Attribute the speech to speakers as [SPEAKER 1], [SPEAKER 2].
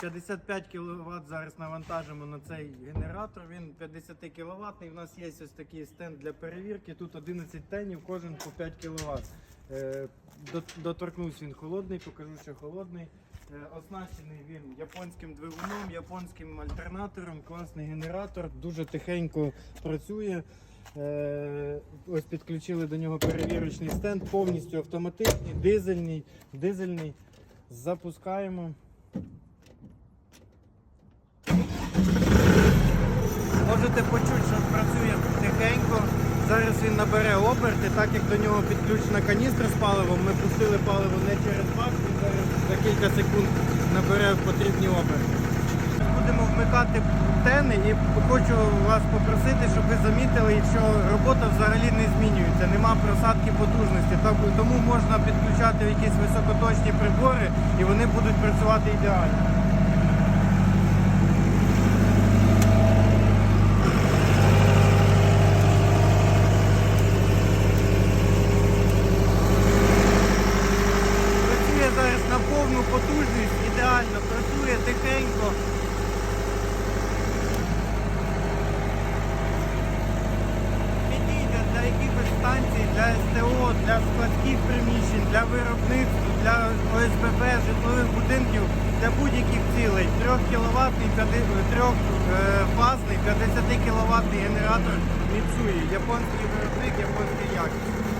[SPEAKER 1] 55 кВт зараз навантажимо на цей генератор. Він 50 кВт. У нас є ось такий стенд для перевірки. Тут 11 тенів, кожен по 5 кВт. Е, Доторкнувся він холодний, покажу, що холодний. Е, Оснащений він японським двигуном, японським альтернатором, класний генератор, дуже тихенько працює. Е, Ось підключили до нього перевірочний стенд, повністю автоматичний, дизельний, дизельний. Запускаємо. Можете почути, що працює тихенько. Зараз він набере оберти, так як до нього підключена каністра з паливом. Ми пустили паливо не через бак, він зараз за кілька секунд набере потрібні оберти. Будемо вмикати тени і хочу вас попросити, щоб ви замітили, що робота взагалі не змінюється, нема просадки потужності. Тому можна підключати якісь високоточні прибори і вони будуть працювати ідеально. Працює зараз на повну потужність, ідеально, працює тихенько. Підійде для якихось станцій, для СТО, для складських приміщень, для виробництва, для ОСББ, житлових будинків, для будь-яких цілей. 3 кВт, 3-фазний 50 кВт генератор Mitsui, японський виробник, японський якість.